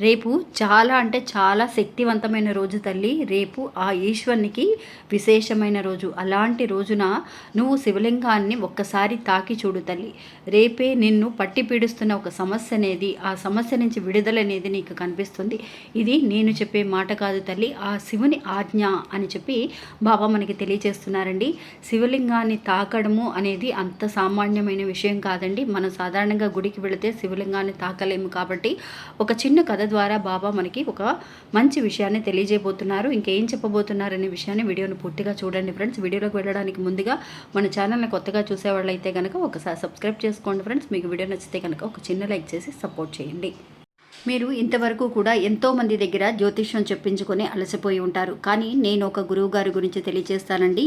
రేపు చాలా అంటే చాలా శక్తివంతమైన రోజు తల్లి. రేపు ఆ ఈశ్వరునికి విశేషమైన రోజు. అలాంటి రోజున నువ్వు శివలింగాన్ని ఒక్కసారి తాకి చూడు తల్లి. రేపే నిన్ను పట్టి పీడిస్తున్న ఒక సమస్య అనేది ఆ సమస్య నుంచి విడుదల అనేది నీకు కనిపిస్తుంది. ఇది నేను చెప్పే మాట కాదు తల్లి. ఆ శివుని ఆజ్ఞ అని చెప్పి బాబా మనకి తెలియజేస్తున్నారండి. శివలింగాన్ని తాకడము అనేది అంత సామాన్యమైన విషయం కాదండి. మనం సాధారణంగా గుడికి వెళితే శివలింగాన్ని తాకలేము కాబట్టి ఒక చిన్న కథ ద్వారా బాబా మనకి ఒక మంచి విషయాన్ని తెలియజేయబోతున్నారు. ఇంకేం చెప్పబోతున్నారు అనే విషయాన్ని వీడియోని పూర్తిగా చూడండి ఫ్రెండ్స్. వీడియోలోకి వెళ్ళడానికి ముందుగా మన ఛానల్ని కొత్తగా చూసేవాళ్ళు అయితే కనుక ఒకసారి సబ్స్క్రైబ్ చేసుకోండి ఫ్రెండ్స్. మీకు వీడియో నచ్చితే కనుక ఒక చిన్న లైక్ చేసి సపోర్ట్ చేయండి. మీరు ఇంతవరకు కూడా ఎంతో మంది దగ్గర జ్యోతిష్యం చెప్పించుకొని అలసిపోయి ఉంటారు. కానీ నేను ఒక గురువు గారి గురించి తెలియజేస్తానండి.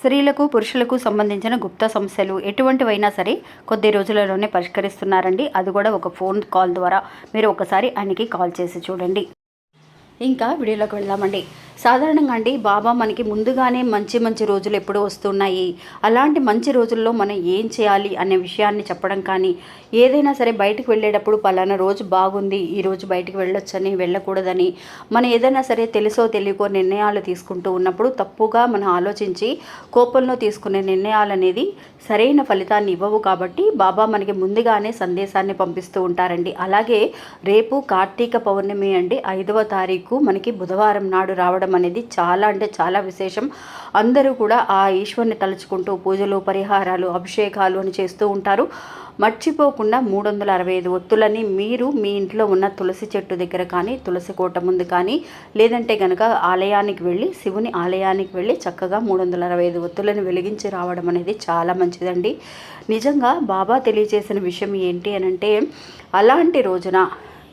స్త్రీలకు పురుషులకు సంబంధించిన గుప్త సమస్యలు ఎటువంటివైనా సరే కొద్ది రోజులలోనే పరిష్కరిస్తున్నారండి. అది కూడా ఒక ఫోన్ కాల్ ద్వారా. మీరు ఒకసారి ఆయనకి కాల్ చేసి చూడండి. ఇంకా వీడియోలోకి వెళ్దామండి. సాధారణంగా అండి బాబా మనకి ముందుగానే మంచి మంచి రోజులు ఎప్పుడూ వస్తున్నాయి. అలాంటి మంచి రోజుల్లో మనం ఏం చేయాలి అనే విషయాన్ని చెప్పడం కానీ ఏదైనా సరే బయటకు వెళ్ళేటప్పుడు పలానా రోజు బాగుంది ఈ రోజు వెళ్ళొచ్చని వెళ్ళకూడదని మనం ఏదైనా సరే తెలుసో తెలియకో నిర్ణయాలు తీసుకుంటూ ఉన్నప్పుడు తప్పుగా మనం ఆలోచించి కోపంలో తీసుకునే నిర్ణయాలు అనేది సరైన ఫలితాన్ని ఇవ్వవు కాబట్టి బాబా మనకి ముందుగానే సందేశాన్ని పంపిస్తూ ఉంటారండి. అలాగే రేపు కార్తీక పౌర్ణమి అండి ఐదవ తారీఖు మనకి బుధవారం నాడు రావడం అనేది చాలా అంటే చాలా విశేషం. అందరూ కూడా ఆ ఈశ్వరుని తలుచుకుంటూ పూజలు పరిహారాలు అభిషేకాలు అని చేస్తూ ఉంటారు. మర్చిపోకుండా మూడు వందల అరవై ఐదు ఒత్తులని మీరు మీ ఇంట్లో ఉన్న తులసి చెట్టు దగ్గర కానీ తులసి కోట ముందు కానీ లేదంటే కనుక ఆలయానికి వెళ్ళి శివుని ఆలయానికి వెళ్ళి చక్కగా మూడు వందల అరవై ఐదు ఒత్తులను వెలిగించి రావడం అనేది చాలా మంచిదండి. నిజంగా బాబా తెలియజేసిన విషయం ఏంటి అని అంటే అలాంటి రోజున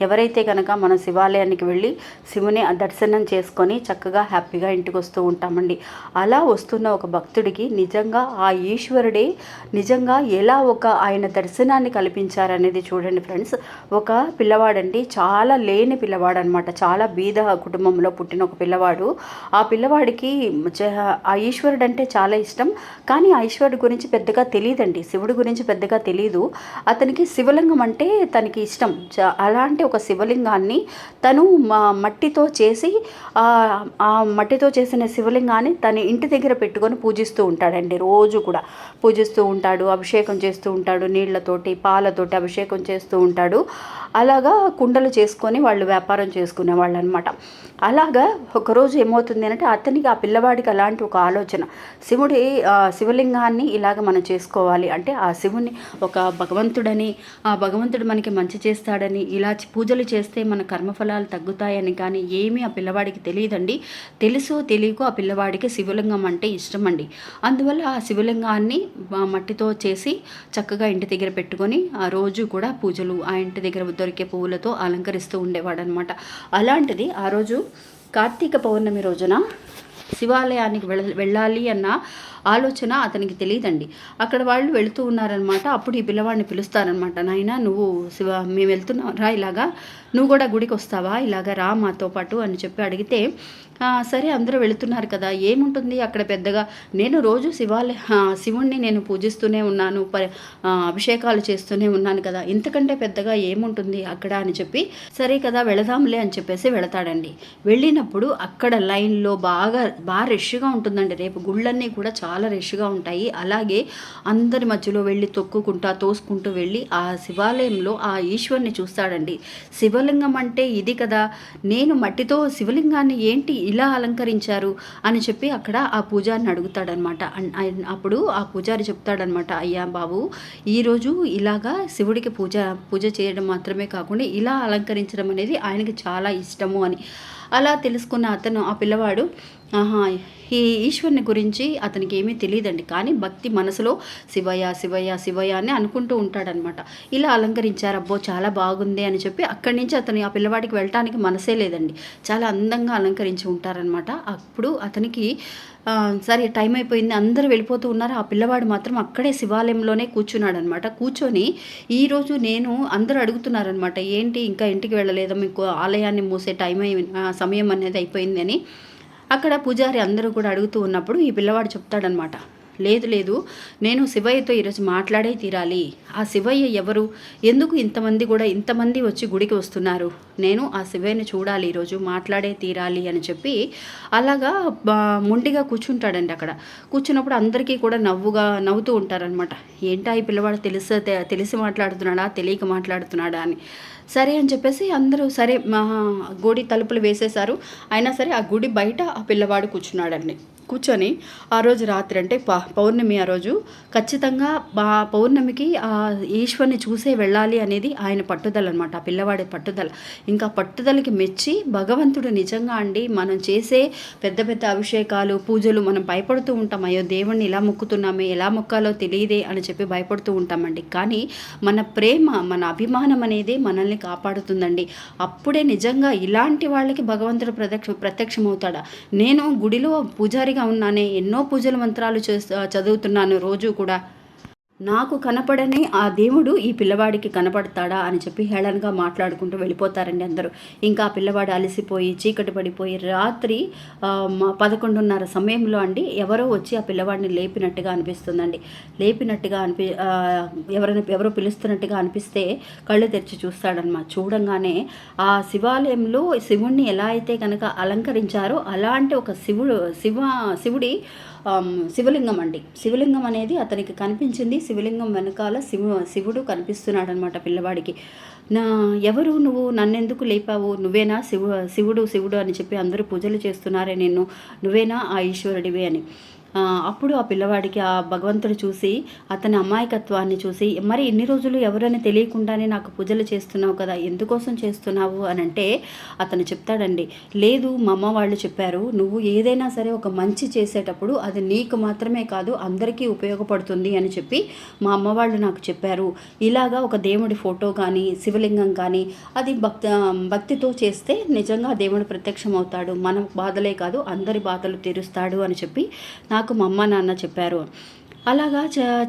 ఎవరైతే కనుక మన శివాలయానికి వెళ్ళి శివుని దర్శనం చేసుకొని చక్కగా హ్యాపీగా ఇంటికి వస్తూ ఉంటామండి. అలా వస్తున్న ఒక భక్తుడికి నిజంగా ఆ ఈశ్వరుడే నిజంగా ఎలా ఒక ఆయన దర్శనాన్ని కల్పించారనేది చూడండి ఫ్రెండ్స్. ఒక పిల్లవాడండి చాలా లేని పిల్లవాడు అనమాట చాలా బీద కుటుంబంలో పుట్టిన ఒక పిల్లవాడు. ఆ పిల్లవాడికి ఆ ఈశ్వరుడు అంటే చాలా ఇష్టం. కానీ ఆ ఈశ్వరుడు గురించి పెద్దగా తెలియదండి. శివుడి గురించి పెద్దగా తెలియదు అతనికి శివలింగం అంటే తనకి ఇష్టం. అలాంటి ఒక శివలింగాన్ని తను మా మట్టితో చేసి ఆ మట్టితో చేసిన శివలింగాన్ని తన ఇంటి దగ్గర పెట్టుకొని పూజిస్తూ ఉంటాడండి రోజు కూడా. పూజిస్తూ ఉంటాడు అభిషేకం చేస్తూ ఉంటాడు నీళ్ళతోటి పాలతోటి అభిషేకం చేస్తూ ఉంటాడు. అలాగా కుండలు చేసుకొని వాళ్ళు వ్యాపారం చేసుకునేవాళ్ళు అనమాట అలాగా ఒకరోజు ఏమవుతుంది అంటే అతనికి ఆ పిల్లవాడికి అలాంటి ఒక ఆలోచన. శివుడి శివలింగాన్ని ఇలాగ మనం చేసుకోవాలి. అంటే ఆ శివుని ఒక భగవంతుడని ఆ భగవంతుడు మనకి మంచి చేస్తాడని ఇలా పూజలు చేస్తే మన కర్మఫలాలు తగ్గుతాయని కానీ ఏమీ ఆ పిల్లవాడికి తెలియదండి. తెలుసో తెలియకో ఆ పిల్లవాడికి శివలింగం అంటే ఇష్టం అండి అందువల్ల ఆ శివలింగాన్ని మట్టితో చేసి చక్కగా ఇంటి దగ్గర పెట్టుకొని ఆ రోజు కూడా పూజలు ఆ ఇంటి దగ్గర దొరికే పువ్వులతో అలంకరిస్తూ ఉండేవాడు అనమాట అలాంటిది ఆ రోజు కార్తీక పౌర్ణమి రోజున శివాలయానికి వెళ్ళ వెళ్ళాలి అన్న ఆలోచన అతనికి తెలియదండి. అక్కడ వాళ్ళు వెళుతూ ఉన్నారనమాట అప్పుడు ఈ పిల్లవాడిని పిలుస్తారనమాట నాయన నువ్వు శివ మేము వెళ్తున్నాం రా ఇలాగా? నువ్వు కూడా గుడికి వస్తావా ఇలాగా రా మాతో పాటు అని చెప్పి అడిగితే సరే అందరూ వెళుతున్నారు కదా ఏముంటుంది అక్కడ పెద్దగా? నేను రోజు శివాలయ శివుణ్ణి నేను పూజిస్తూనే ఉన్నాను ప- అభిషేకాలు చేస్తూనే ఉన్నాను కదా ఇంతకంటే పెద్దగా ఏముంటుంది అక్కడ? అని చెప్పి సరే కదా వెళదాంలే అని చెప్పేసి వెళతాడండి. వెళ్ళినప్పుడు అక్కడ లైన్లో బాగా బాగా రష్గా ఉంటుందండి. రేపు గుళ్ళన్నీ కూడా చాలా చాలా రష్గా ఉంటాయి. అలాగే అందరి మధ్యలో వెళ్ళి తొక్కుకుంటా తోసుకుంటూ వెళ్ళి ఆ శివాలయంలో ఆ ఈశ్వరుని చూస్తాడండి. శివలింగం అంటే ఇది కదా. నేను మట్టితో శివలింగాన్ని ఏంటి ఇలా అలంకరించారు అని చెప్పి అక్కడ ఆ పూజారిని అడుగుతాడనమాట. అన్- అప్పుడు ఆ పూజారి చెప్తాడనమాట అయ్యా బాబు ఈరోజు ఇలాగా శివుడికి పూజ పూజ చేయడం మాత్రమే కాకుండా ఇలా అలంకరించడం అనేది ఆయనకి చాలా ఇష్టము అని. అలా తెలుసుకున్న అతను ఆ పిల్లవాడు ఆహా ఈ ఈశ్వరుని గురించి అతనికి ఏమీ తెలియదండి. కానీ భక్తి మనసులో శివయ్య శివయ్య శివయ్య అని అనుకుంటూ ఉంటాడనమాట. ఇలా అలంకరించారు అబ్బో చాలా బాగుంది అని చెప్పి అక్కడి నుంచి అతని ఆ పిల్లవాడికి వెళ్ళటానికి మనసే లేదండి. చాలా అందంగా అలంకరించి ఉంటారనమాట. అప్పుడు అతనికి సరే టైం అయిపోయింది అందరూ వెళ్ళిపోతూ ఉన్నారు. ఆ పిల్లవాడు మాత్రం అక్కడే శివాలయంలోనే కూర్చున్నాడు అనమాట కూర్చొని ఈరోజు నేను అందరూ అడుగుతున్నారనమాట ఏంటి ఇంకా ఇంటికి వెళ్ళలేదు మీకు ఆలయాన్ని మూసే టైం అయి సమయం అనేది అయిపోయింది అని. అక్కడ పూజారి అందరూ కూడా అడుగుతూ ఉన్నప్పుడు ఈ పిల్లవాడు చెప్తాడనమాట లేదు లేదు. నేను శివయ్యతో ఈరోజు మాట్లాడే తీరాలి. ఆ శివయ్య ఎవరు? ఎందుకు ఇంతమంది కూడా ఇంతమంది వచ్చి గుడికి వస్తున్నారు? నేను ఆ శివయ్యని చూడాలి ఈరోజు మాట్లాడే తీరాలి అని చెప్పి అలాగా మొండిగా కూర్చుంటాడండి అక్కడ. కూర్చున్నప్పుడు అందరికీ కూడా నవ్వుగా నవ్వుతూ ఉంటారనమాట ఏంటా ఈ పిల్లవాడు తెలిసి తెలిసి మాట్లాడుతున్నాడా తెలియక మాట్లాడుతున్నాడా అని. సరే అని చెప్పేసి అందరూ సరే మా గుడి తలుపులు వేసేశారు. అయినా సరే ఆ గుడి బయట ఆ పిల్లవాడు కూర్చున్నాడండి. కూర్చొని ఆ రోజు రాత్రి అంటే ప పౌర్ణమి ఆ రోజు ఖచ్చితంగా మా పౌర్ణమికి ఆ ఈశ్వర్ని చూసే వెళ్ళాలి అనేది ఆయన పట్టుదల అనమాట ఆ పిల్లవాడి పట్టుదల. ఇంకా పట్టుదలకి మెచ్చి భగవంతుడు నిజంగా అండి మనం చేసే పెద్ద పెద్ద అభిషేకాలు పూజలు మనం భయపడుతూ ఉంటాం అయ్యో దేవుణ్ణి ఇలా మొక్కుతున్నామే ఎలా మొక్కాలో తెలియదే అని చెప్పి భయపడుతూ ఉంటామండి. కానీ మన ప్రేమ మన అభిమానం అనేది మనల్ని కాపాడుతుందండి. అప్పుడే నిజంగా ఇలాంటి వాళ్ళకి భగవంతుడు ప్రత్యక్ష ప్రత్యక్షమవుతాడా? నేను గుడిలో పూజారి ఒంటరిగా ఉన్నానే ఎన్నో పూజల మంత్రాలు చేస్తూ చదువుతున్నాను రోజు కూడా నాకు కనపడని ఆ దేవుడు ఈ పిల్లవాడికి కనపడతాడా అని చెప్పి హేళనగా మాట్లాడుకుంటూ వెళ్ళిపోతారండి అందరూ. ఇంకా ఆ పిల్లవాడు అలసిపోయి చీకటి పడిపోయి రాత్రి పదకొండున్నర సమయంలో అండి ఎవరో వచ్చి ఆ పిల్లవాడిని లేపినట్టుగా అనిపిస్తుందండి. లేపినట్టుగా అనిపి ఎవరైనా ఎవరో పిలుస్తున్నట్టుగా అనిపిస్తే కళ్ళు తెరిచి చూస్తాడనమాట చూడంగానే ఆ శివాలయంలో శివుణ్ణి ఎలా అయితే కనుక అలంకరించారో అలాంటి ఒక శివుడు శివ శివుడి శివలింగం అండి. శివలింగం అనేది అతనికి కనిపించింది. శివలింగం వెనకాల శివు శివుడు కనిపిస్తున్నాడు అనమాట పిల్లవాడికి. నా ఎవరు నువ్వు? నన్నెందుకు లేపావు? నువ్వేనా? శివు శివుడు శివుడు అని చెప్పి అందరూ పూజలు చేస్తున్నారే నేను నువ్వేనా ఆ ఈశ్వరుడివే అని. అప్పుడు ఆ పిల్లవాడికి ఆ భగవంతుడు చూసి అతని అమాయకత్వాన్ని చూసి మరి ఇన్ని రోజులు ఎవరని తెలియకుండానే నాకు పూజలు చేస్తున్నావు కదా ఎందుకోసం చేస్తున్నావు? అని అంటే అతను చెప్తాడండి లేదు మా అమ్మ వాళ్ళు చెప్పారు నువ్వు ఏదైనా సరే ఒక మంచి చేసేటప్పుడు అది నీకు మాత్రమే కాదు అందరికీ ఉపయోగపడుతుంది అని చెప్పి మా అమ్మ వాళ్ళు నాకు చెప్పారు. ఇలాగా ఒక దేవుడి ఫోటో కానీ శివలింగం కానీ అది భక్త భక్తితో చేస్తే నిజంగా దేవుడు ప్రత్యక్షం అవుతాడు మన బాధలే కాదు అందరి బాధలు తీరుస్తాడు అని చెప్పి నాకు మా అమ్మ నాన్న చెప్పారు. అలాగా చ-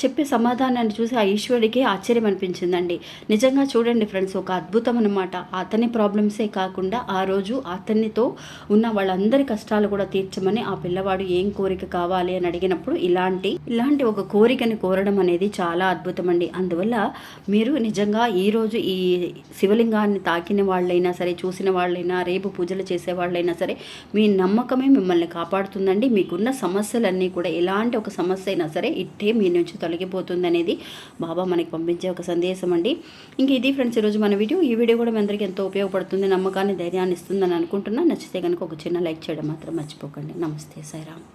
చెప్పే సమాధానాన్ని చూసి ఆ ఈశ్వరుడికి ఆశ్చర్యం అనిపించిందండి. నిజంగా చూడండి ఫ్రెండ్స్ ఒక అద్భుతం అనమాట అతని ప్రాబ్లమ్సే కాకుండా ఆ రోజు అతనితో ఉన్న వాళ్ళందరి కష్టాలు కూడా తీర్చమని ఆ పిల్లవాడు ఏం కోరిక కావాలి అని అడిగినప్పుడు ఇలాంటి ఇలాంటి ఒక కోరికని కోరడం అనేది చాలా అద్భుతం అండి అందువల్ల మీరు నిజంగా ఈరోజు ఈ శివలింగాన్ని తాకిన వాళ్ళైనా సరే చూసిన వాళ్ళైనా రేపు పూజలు చేసే వాళ్ళైనా సరే మీ నమ్మకమే మిమ్మల్ని కాపాడుతుందండి. మీకున్న సమస్యలన్నీ కూడా ఎలాంటి ఒక సమస్య సమస్య అయినా సరే ఇట్టే మీ నుంచి తొలగిపోతుంది అనేది బాబా మనకి పంపించే ఒక సందేశం అండి. ఇంక ఇది ఫ్రెండ్స్ ఈరోజు మన వీడియో. ఈ వీడియో కూడా మీ అందరికీ ఎంతో ఉపయోగపడుతుంది నమ్మకాన్ని ధైర్యాన్ని ఇస్తుందని అనుకుంటున్నా. నచ్చితే కనుక ఒక చిన్న లైక్ చేయడం మాత్రం మర్చిపోకండి. నమస్తే సాయిరామ్.